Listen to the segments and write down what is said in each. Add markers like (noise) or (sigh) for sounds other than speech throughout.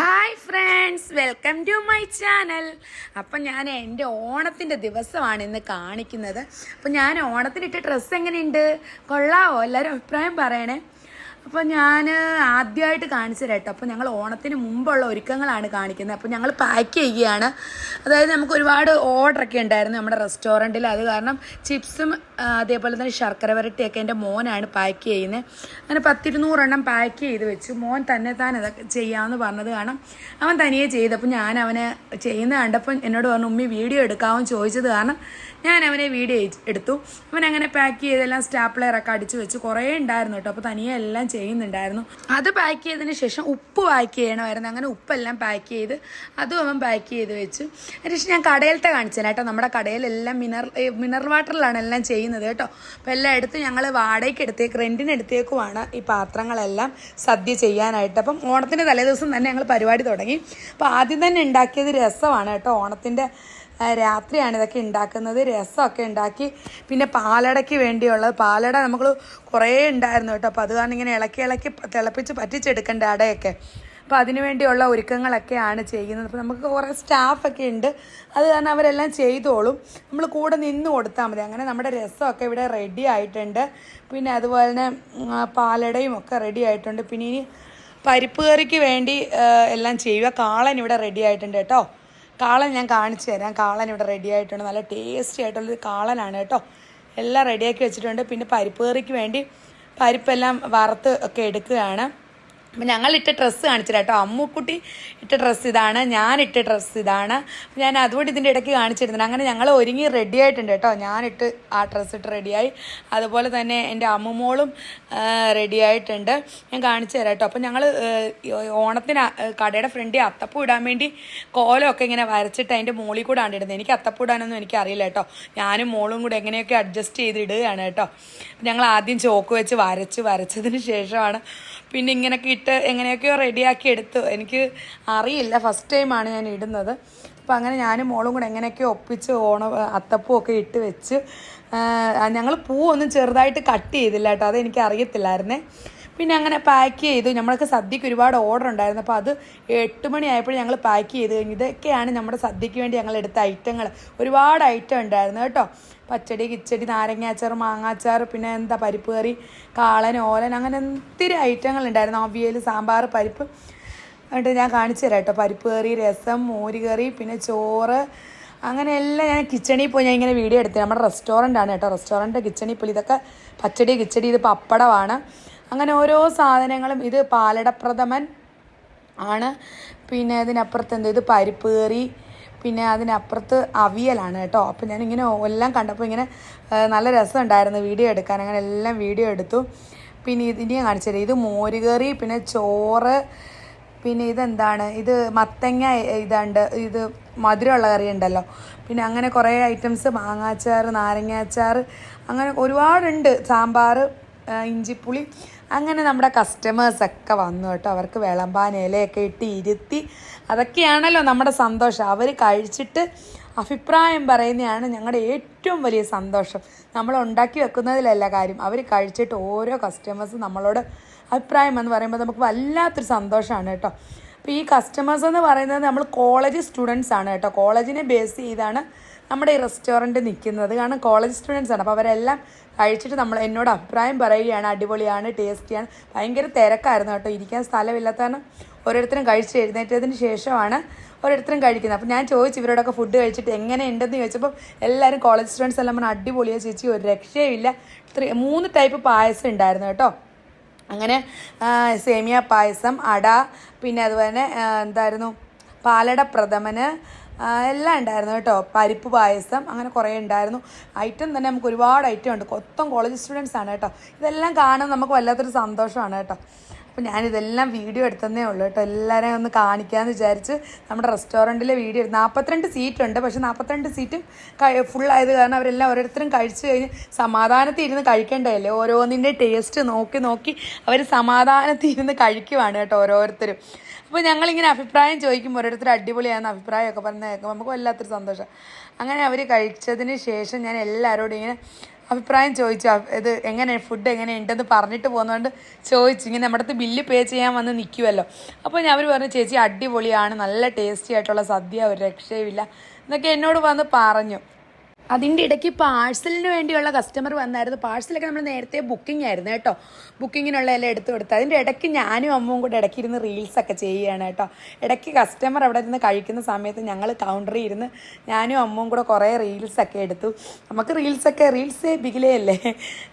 Hi friends welcome to my channel അപ്പം ഞാൻ എന്റെ ഓണത്തിന്റെ ദിവസമാണ് ഇന്ന് കാണിക്കുന്നത്. അപ്പം ഞാൻ ഓണത്തിനിട്ട ഡ്രസ്സ് എങ്ങനെയുണ്ട്? കൊള്ളാവോ? എല്ലാവരും അഭിപ്രായം പറയണേ. അപ്പോൾ ഞാൻ ആദ്യമായിട്ട് കാണിച്ചു തരാം അപ്പം ഞങ്ങൾ ഓണത്തിന് മുമ്പുള്ള ഒരുക്കങ്ങളാണ് കാണിക്കുന്നത്. അപ്പോൾ ഞങ്ങൾ പാക്ക് ചെയ്യുകയാണ്. അതായത് നമുക്ക് ഒരുപാട് ഓർഡറൊക്കെ ഉണ്ടായിരുന്നു നമ്മുടെ റെസ്റ്റോറന്റിൽ അത് കാരണം ചിപ്സും അതേപോലെ തന്നെ ശർക്കര വരട്ടിയൊക്കെ എന്റെ മോനാണ് പാക്ക് ചെയ്യുന്നത്. അങ്ങനെ പത്തിരുന്നൂറെണ്ണം പാക്ക് ചെയ്ത് വെച്ചു. മോൻ തന്നെ താൻ അതൊക്കെ ചെയ്യാമെന്ന് പറഞ്ഞത് കാരണം അവൻ തനിയെ ചെയ്തപ്പോൾ ഞാൻ അവനെ ചെയ്യുന്ന കണ്ടപ്പോൾ എന്നോട് പറഞ്ഞു ഉമ്മി വീഡിയോ എടുക്കാമെന്ന് ചോദിച്ചത് കാരണം ഞാൻ അവനെ വീഡിയോ എടുത്തു. അവൻ അങ്ങനെ പാക്ക് ചെയ്തെല്ലാം സ്റ്റാപ്ലെയറൊക്കെ അടിച്ചു വെച്ച്. കുറേ ഉണ്ടായിരുന്നു കേട്ടോ. അപ്പോൾ തനിയെ എല്ലാം ചെയ്യുന്നുണ്ടായിരുന്നു. അത് പാക്ക് ചെയ്തതിന് ശേഷം ഉപ്പ് പാക്ക് ചെയ്യണമായിരുന്നു. അങ്ങനെ ഉപ്പെല്ലാം പാക്ക് ചെയ്ത് അതും അവൻ പാക്ക് ചെയ്ത് വെച്ചു. അതിനുശേഷം ഞാൻ കടയിലത്തെ കാണിച്ചു കേട്ടോ. നമ്മുടെ കടയിലെല്ലാം മിനർ മിനർ വാട്ടറിലാണ് എല്ലാം ചെയ്യുന്നത് കേട്ടോ. അപ്പോൾ എല്ലാം എടുത്ത് ഞങ്ങൾ വാടകയ്ക്ക് എടുത്തേക്ക് റെന്റിന് എടുത്തേക്കുമാണ് ഈ പാത്രങ്ങളെല്ലാം സദ്യ ചെയ്യാനായിട്ട്. അപ്പം ഓണത്തിന്റെ തലേദിവസം തന്നെ ഞങ്ങൾ പരിപാടി തുടങ്ങി. അപ്പോൾ ആദ്യം തന്നെ ഉണ്ടാക്കിയത് രസമാണ് കേട്ടോ. ഓണത്തിന്റെ രാത്രിയാണ് ഇതൊക്കെ ഉണ്ടാക്കുന്നത്. രസമൊക്കെ ഉണ്ടാക്കി. പിന്നെ പാലടയ്ക്ക് വേണ്ടിയുള്ളത്. പാലട നമ്മൾ കുറേ ഉണ്ടായിരുന്നു കേട്ടോ. അപ്പോൾ അത് കാരണം ഇങ്ങനെ ഇളക്കി ഇളക്കി തിളപ്പിച്ച് പറ്റിച്ചെടുക്കേണ്ട അടയൊക്കെ. അപ്പോൾ അതിന് വേണ്ടിയുള്ള ഒരുക്കങ്ങളൊക്കെയാണ് ചെയ്യുന്നത്. അപ്പോൾ നമുക്ക് കുറേ സ്റ്റാഫൊക്കെ ഉണ്ട്. അത് കാരണം അവരെല്ലാം ചെയ്തോളും. നമ്മൾ കൂടെ നിന്ന് കൊടുത്താൽ മതി. അങ്ങനെ നമ്മുടെ രസമൊക്കെ ഇവിടെ റെഡി ആയിട്ടുണ്ട്. പിന്നെ അതുപോലെ തന്നെ പാലടയും ഒക്കെ റെഡി ആയിട്ടുണ്ട്. പിന്നെ ഇനി പരിപ്പ് കറിക്ക് വേണ്ടി എല്ലാം ചെയ്യുക. കാളൻ ഇവിടെ റെഡി ആയിട്ടുണ്ട് കേട്ടോ. കാളൻ ഞാൻ കാണിച്ചു തരാം. കാളൻ ഇവിടെ റെഡി ആയിട്ടുണ്ട്. നല്ല ടേസ്റ്റി ആയിട്ടുള്ളൊരു കാളനാണ് കേട്ടോ. എല്ലാം റെഡിയാക്കി വെച്ചിട്ടുണ്ട്. പിന്നെ പരിപ്പ് കറിക്ക് വേണ്ടി പരിപ്പെല്ലാം വറുത്ത് ഒക്കെ എടുക്കുകയാണ്. അപ്പം ഞങ്ങൾ ഇട്ട ഡ്രസ്സ് കാണിച്ചു കേട്ടോ. അമ്മുക്കുട്ടി ഇട്ട ഡ്രസ്സ് ഇതാണ് ഞാൻ ഇട്ട ഡ്രസ്സ് ഇതാണ്. ഞാൻ അതുകൊണ്ട് ഇതിന്റെ ഇടയ്ക്ക് കാണിച്ചിരുന്നത് അങ്ങനെ ഞങ്ങൾ ഒരുങ്ങി റെഡി ആയിട്ടുണ്ട് കേട്ടോ. ഞാനിട്ട് ആ ഡ്രസ്സ് ഇട്ട് റെഡിയായി അതുപോലെ തന്നെ എന്റെ അമ്മുമോളും റെഡി ആയിട്ടുണ്ട്. ഞാൻ കാണിച്ചു തരാം കേട്ടോ. അപ്പം ഞങ്ങൾ ഓണത്തിന് കടയുടെ ഫ്രണ്ടിൽ അത്തപ്പൂ ഇടാൻ വേണ്ടി കോലമൊക്കെ ഇങ്ങനെ വരച്ചിട്ട് അതിന്റെ മുകളിൽ കൂടെ ആണ് ഇടുന്നത് എനിക്ക് അത്തപ്പൂ ഇടാനൊന്നും എനിക്കറിയില്ല കേട്ടോ. ഞാനും മോളും കൂടെ എങ്ങനെയൊക്കെ അഡ്ജസ്റ്റ് ചെയ്തിടുകയാണ് കേട്ടോ. ഞങ്ങൾ ആദ്യം ചോക്ക് വെച്ച് വരച്ച് വരച്ചതിന് ശേഷമാണ്. പിന്നെ ഇങ്ങനെയൊക്കെ ഇട്ട് എങ്ങനെയൊക്കെയോ റെഡിയാക്കി എടുത്തു. എനിക്ക് അറിയില്ല ഫസ്റ്റ് ടൈമാണ് ഞാൻ ഇടുന്നത്. അപ്പോൾ അങ്ങനെ ഞാനും മോളും കൂടെ എങ്ങനെയൊക്കെയോ ഒപ്പിച്ച് ഓണ അത്തപ്പൂ ഒക്കെ ഇട്ട് വെച്ച് ഞങ്ങൾ പൂവൊന്നും ചെറുതായിട്ട് കട്ട് ചെയ്തില്ല കേട്ടോ. അത് എനിക്ക് അറിയത്തില്ലായിരുന്നേ. പിന്നെ അങ്ങനെ പാക്ക് ചെയ്തു നമ്മൾക്ക് സദ്യക്ക് ഒരുപാട് ഓർഡർ ഉണ്ടായിരുന്നു. അപ്പോൾ അത് എട്ട് മണിയായപ്പോൾ ഞങ്ങൾ പാക്ക് ചെയ്ത് കഴിഞ്ഞു ഇതൊക്കെയാണ് നമ്മുടെ സദ്യക്ക് വേണ്ടി ഞങ്ങൾ എടുത്ത ഐറ്റങ്ങൾ ഒരുപാട് ഐറ്റം ഉണ്ടായിരുന്നു കേട്ടോ. പച്ചടി കിച്ചടി നാരങ്ങാച്ചാർ മാങ്ങാച്ചാർ പിന്നെ എന്താ പരിപ്പ് കറി കാളൻ ഓലൻ അങ്ങനെ ഒത്തിരി ഐറ്റങ്ങൾ ഉണ്ടായിരുന്നു. അവിയൽ സാമ്പാർ പരിപ്പ്. എന്നിട്ട് ഞാൻ കാണിച്ചു തരാം കേട്ടോ. പരിപ്പ് കറി രസം മോരുകറി പിന്നെ ചോറ്. അങ്ങനെ എല്ലാം ഞാൻ കിച്ചണിൽ പോയി ഞാൻ ഇങ്ങനെ വീഡിയോ എടുത്തത് നമ്മുടെ റെസ്റ്റോറന്റ് ആണ് കേട്ടോ. റെസ്റ്റോറന്റ് കിച്ചണിൽ പോയി. ഇതൊക്കെ പച്ചടി കിച്ചടി ഇത് പപ്പടമാണ്. അങ്ങനെ ഓരോ സാധനങ്ങളും ഇത് പാലടപ്രഥമൻ ആണ്. പിന്നെ അതിനപ്പുറത്ത് എന്ത്? ഇത് പരിപ്പ് കറി. പിന്നെ അതിനപ്പുറത്ത് അവിയലാണ് കേട്ടോ. അപ്പം ഞാനിങ്ങനെ എല്ലാം കണ്ടപ്പോൾ ഇങ്ങനെ നല്ല രസമുണ്ടായിരുന്നു വീഡിയോ എടുക്കാൻ. അങ്ങനെ എല്ലാം വീഡിയോ എടുത്തു. പിന്നെ ഇതിനെയും കാണിച്ചു ഇത് മോരുകറി പിന്നെ ചോറ് പിന്നെ ഇതെന്താണ്? ഇത് മത്തങ്ങ ഇതുണ്ട് ഇത് മധുരമുള്ള കറി ഉണ്ടല്ലോ. പിന്നെ അങ്ങനെ കുറേ ഐറ്റംസ് മാങ്ങാച്ചാർ നാരങ്ങാച്ചാർ അങ്ങനെ ഒരുപാടുണ്ട്. സാമ്പാർ ഇഞ്ചിപ്പുളി അങ്ങനെ നമ്മുടെ കസ്റ്റമേഴ്സൊക്കെ വന്നു കേട്ടോ. അവർക്ക് വിളമ്പാൻ ഇലയൊക്കെ ഇട്ട് ഇരുത്തി. അതൊക്കെയാണല്ലോ നമ്മുടെ സന്തോഷം. അവർ കഴിച്ചിട്ട് അഭിപ്രായം പറയുന്നതാണ് ഞങ്ങളുടെ ഏറ്റവും വലിയ സന്തോഷം. നമ്മൾ ഉണ്ടാക്കി വെക്കുന്നതിലല്ല കാര്യം. അവർ കഴിച്ചിട്ട് ഓരോ കസ്റ്റമേഴ്സും നമ്മളോട് അഭിപ്രായം എന്ന് പറയുമ്പോൾ നമുക്ക് വല്ലാത്തൊരു സന്തോഷമാണ് കേട്ടോ. അപ്പോൾ ഈ കസ്റ്റമേഴ്സ് എന്ന് പറയുന്നത് നമ്മൾ കോളേജ് സ്റ്റുഡൻസ് ആണ് കേട്ടോ. കോളേജിനെ ബേസ് ചെയ്താണ് നമ്മുടെ ഈ റെസ്റ്റോറന്റ് നിൽക്കുന്നത്. കാരണം കോളേജ് സ്റ്റുഡൻസ് ആണ്. അപ്പോൾ അവരെല്ലാം കഴിച്ചിട്ട് നമ്മൾ എന്നോട് അഭിപ്രായം പറയുകയാണ്. അടിപൊളിയാണ് ടേസ്റ്റിയാണ്. ഭയങ്കര തിരക്കായിരുന്നു കേട്ടോ. ഇരിക്കാൻ സ്ഥലമില്ലാത്ത കാരണം ഓരോരുത്തരും കഴിച്ച് എഴുന്നേറ്റതിന് ശേഷമാണ് ഓരോരുത്തരും കഴിക്കുന്നത്. അപ്പോൾ ഞാൻ ചോദിച്ചു ഇവരോടൊക്കെ ഫുഡ് കഴിച്ചിട്ട് എങ്ങനെ ഉണ്ടെന്ന് ചോദിച്ചപ്പോൾ എല്ലാവരും കോളേജ് സ്റ്റുഡൻസ് എല്ലാം പറഞ്ഞാൽ അടിപൊളിയാണ് ചേച്ചി ഒരു രക്ഷയുമില്ല. മൂന്ന് ടൈപ്പ് പായസം ഉണ്ടായിരുന്നു കേട്ടോ. അങ്ങനെ സേമിയ പായസം അട പിന്നെ അതുപോലെ തന്നെ എന്തായിരുന്നു പാലട പ്രഥമന് എല്ലാം ഉണ്ടായിരുന്നു കേട്ടോ. പരിപ്പ് പായസം അങ്ങനെ കുറേ ഉണ്ടായിരുന്നു. ഐറ്റം തന്നെ നമുക്ക് ഒരുപാട് ഐറ്റം ഉണ്ട്. മൊത്തം കോളേജ് സ്റ്റുഡൻസ് ആണ് കേട്ടോ. ഇതെല്ലാം കാണാൻ നമുക്ക് വല്ലാത്തൊരു സന്തോഷമാണ് കേട്ടോ. അപ്പോൾ ഞാനിതെല്ലാം വീഡിയോ എടുത്തതേ ഉള്ളൂ കേട്ടോ. എല്ലാവരെയും ഒന്ന് കാണിക്കാമെന്ന് വിചാരിച്ച് നമ്മുടെ റെസ്റ്റോറന്റിലെ വീഡിയോ എടുത്ത് നാൽപ്പത്തിരണ്ട് സീറ്റ് ഉണ്ട് പക്ഷേ നാൽപ്പത്തിരണ്ട് സീറ്റും ഫുള്ളായത് കാരണം അവരെല്ലാം ഓരോരുത്തരും കഴിച്ച് കഴിഞ്ഞ് സമാധാനത്തിൽ ഇരുന്ന് കഴിക്കേണ്ടതല്ലേ? ഓരോന്നിന്റെ ടേസ്റ്റ് നോക്കി നോക്കി അവർ സമാധാനത്തിൽ ഇരുന്ന് കഴിക്കുവാണ് കേട്ടോ ഓരോരുത്തരും. അപ്പോൾ ഞങ്ങളിങ്ങനെ അഭിപ്രായം ചോദിക്കും ഓരോരുത്തർ അടിപൊളിയാണ് അഭിപ്രായമൊക്കെ പറഞ്ഞ് കേൾക്കുമ്പോൾ നമുക്ക് വല്ലാത്തൊരു സന്തോഷം. അങ്ങനെ അവർ കഴിച്ചതിന് ശേഷം ഞാൻ എല്ലാവരോടും ഇങ്ങനെ അഭിപ്രായം ചോദിച്ചു. ഇത് എങ്ങനെ ഫുഡ് എങ്ങനെ ഉണ്ടെന്ന് പറഞ്ഞിട്ട് പോകുന്നതുകൊണ്ട് ചോദിച്ചു. ഇങ്ങനെ നമ്മുടെ അടുത്ത് ബില്ല് പേ ചെയ്യാൻ വന്ന് നിൽക്കുമല്ലോ അപ്പോൾ ഞാൻ അവർ പറഞ്ഞു ചേച്ചി അടിപൊളിയാണ്. നല്ല ടേസ്റ്റി ആയിട്ടുള്ള സദ്യ ഒരു രക്ഷയുമില്ല. എന്നൊക്കെ എന്നോട് വന്ന് പറഞ്ഞു. അതിന്റെ ഇടയ്ക്ക് പാഴ്സലിന് വേണ്ടിയുള്ള കസ്റ്റമർ വന്നായിരുന്നു. പാഴ്സലൊക്കെ നമ്മൾ നേരത്തെ ബുക്കിംഗ് ആയിരുന്നു കേട്ടോ. ബുക്കിങ്ങിനുള്ള എല്ലാം എടുത്തു കൊടുത്തു. അതിന്റെ ഇടയ്ക്ക് ഞാനും അമ്മയും കൂടെ ഇടയ്ക്ക് ഇരുന്ന് റീൽസൊക്കെ ചെയ്യുകയാണ് കേട്ടോ. ഇടയ്ക്ക് കസ്റ്റമർ അവിടെ ഇരുന്ന് കഴിക്കുന്ന സമയത്ത് ഞങ്ങൾ കൗണ്ടറിൽ ഇരുന്ന് ഞാനും അമ്മവും കൂടെ കുറേ റീൽസൊക്കെ എടുത്തു. നമുക്ക് റീൽസൊക്കെ റീൽസ് ബിഗിലേ അല്ലേ?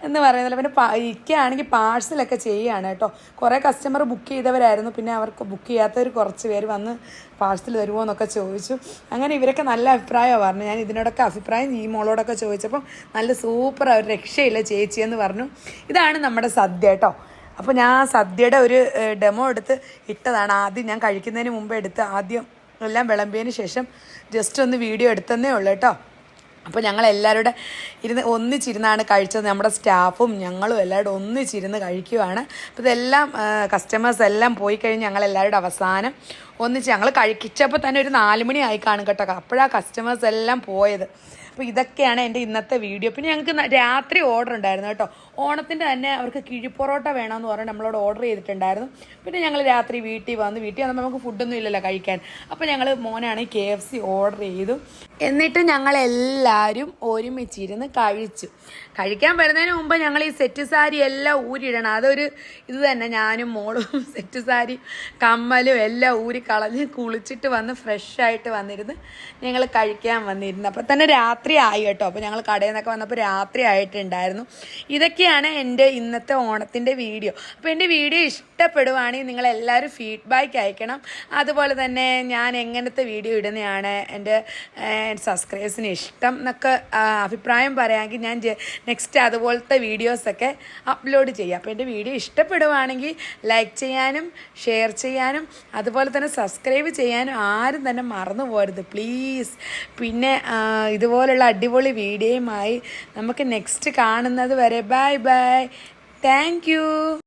എന്ന് പറയുന്നത് പിന്നെ ഇരിക്കുകയാണെങ്കിൽ പാഴ്സലൊക്കെ ചെയ്യുകയാണ് കേട്ടോ. കുറേ കസ്റ്റമർ ബുക്ക് ചെയ്തവരായിരുന്നു. പിന്നെ അവർക്ക് ബുക്ക് ചെയ്യാത്തവർ കുറച്ച് പേര് വന്ന് പാഴ്സൽ തരുമോ എന്നൊക്കെ ചോദിച്ചു. അങ്ങനെ ഇവരൊക്കെ നല്ല അഭിപ്രായമാണ് പറഞ്ഞു ഞാൻ ഇതിനോടൊക്കെ അഭിപ്രായം മോളോടൊക്കെ ചോദിച്ചപ്പോൾ നല്ല സൂപ്പർ ഒരു രക്ഷയില്ല ചേച്ചി എന്ന് പറഞ്ഞു. ഇതാണ് നമ്മുടെ സദ്യ കേട്ടോ അപ്പോൾ ഞാൻ സദ്യയുടെ ഒരു ഡെമോ എടുത്ത് ഇട്ടതാണ്. ആദ്യം ഞാൻ കഴിക്കുന്നതിന് മുമ്പ് എടുത്ത് ആദ്യം എല്ലാം വിളമ്പിയതിന് ശേഷം ജസ്റ്റ് ഒന്ന് വീഡിയോ എടുത്തതന്നേ ഉള്ളൂ കേട്ടോ അപ്പോൾ ഞങ്ങൾ എല്ലാവരുടെ ഇരുന്ന് ഒന്നിച്ചിരുന്നാണ് കഴിച്ചത്. നമ്മുടെ സ്റ്റാഫും ഞങ്ങളും എല്ലാവരും ഒന്നിച്ചിരുന്ന് കഴിക്കുവാണ്. അപ്പോൾ ഇതെല്ലാം കസ്റ്റമേഴ്സ് എല്ലാം പോയി കഴിഞ്ഞ് ഞങ്ങൾ എല്ലാവരുടെ അവസാനം ഒന്നിച്ച് ഞങ്ങൾ കഴിക്കിച്ചപ്പോൾ തന്നെ ഒരു നാല് മണി ആയി കാണും കേട്ടോ. അപ്പോഴാണ് കസ്റ്റമേഴ്സ് എല്ലാം പോയത്. അപ്പോൾ ഇതൊക്കെയാണ് എന്റെ ഇന്നത്തെ വീഡിയോ പിന്നെ ഞങ്ങൾക്ക് രാത്രി ഓർഡർ ഉണ്ടായിരുന്നു കേട്ടോ. ഓണത്തിന്റെ തന്നെ അവർക്ക് കിഴിപ്പൊറോട്ട വേണമെന്ന് പറഞ്ഞ് നമ്മളോട് ഓർഡർ ചെയ്തിട്ടുണ്ടായിരുന്നു. പിന്നെ ഞങ്ങൾ രാത്രി വീട്ടിൽ വന്ന് വീട്ടിൽ വന്നപ്പോൾ നമുക്ക് ഫുഡൊന്നും ഇല്ലല്ലോ കഴിക്കാൻ. അപ്പോൾ ഞങ്ങൾ മോനാണെങ്കിൽ കെ എഫ് സി ഓർഡർ ചെയ്തു. എന്നിട്ട് ഞങ്ങളെല്ലാവരും ഒരുമിച്ചിരുന്ന് കഴിച്ചു. കഴിക്കാൻ വരുന്നതിന് മുമ്പ് ഞങ്ങൾ ഈ സെറ്റ് സാരി എല്ലാം ഊരിയിടണം. അതൊരു ഇത് തന്നെ. ഞാനും മോളും (laughs) സെറ്റ് സാരി കമ്മലും എല്ലാം ഊരി കളഞ്ഞ് കുളിച്ചിട്ട് വന്ന് ഫ്രഷ് ആയിട്ട് വന്നിരുന്ന് ഞങ്ങൾ കഴിക്കാൻ വന്നിരുന്നു. അപ്പോൾ തന്നെ രാത്രി ആയി കേട്ടോ. അപ്പോൾ ഞങ്ങൾ കടയിൽ നിന്നൊക്കെ വന്നപ്പോൾ രാത്രി ആയിട്ടുണ്ടായിരുന്നു. ഇതൊക്കെയാണ് എന്റെ ഇന്നത്തെ ഓണത്തിന്റെ വീഡിയോ. അപ്പോൾ എന്റെ വീഡിയോ ഇഷ്ടപ്പെടുവാണെങ്കിൽ നിങ്ങളെല്ലാവരും ഫീഡ്ബാക്ക് അയക്കണം. അതുപോലെ തന്നെ ഞാൻ എങ്ങനത്തെ വീഡിയോ ഇടുന്നതാണ് എന്റെ സബ്സ്ക്രൈബേഴ്സിന് ഇഷ്ടം എന്നൊക്കെ അഭിപ്രായം പറയാമെങ്കിൽ ഞാൻ നെക്സ്റ്റ് അതുപോലത്തെ വീഡിയോസൊക്കെ അപ്ലോഡ് ചെയ്യാം. അപ്പോൾ എന്റെ വീഡിയോ ഇഷ്ടപ്പെടുവാണെങ്കിൽ ലൈക്ക് ചെയ്യാനും ഷെയർ ചെയ്യാനും അതുപോലെ തന്നെ സബ്സ്ക്രൈബ് ചെയ്യാനും ആരും തന്നെ മറന്നു പോരുത് പ്ലീസ് പിന്നെ ഇതുപോലുള്ള അടിപൊളി വീഡിയോയുമായി നമുക്ക് നെക്സ്റ്റ് കാണുന്നത് വരെ. Bye bye thank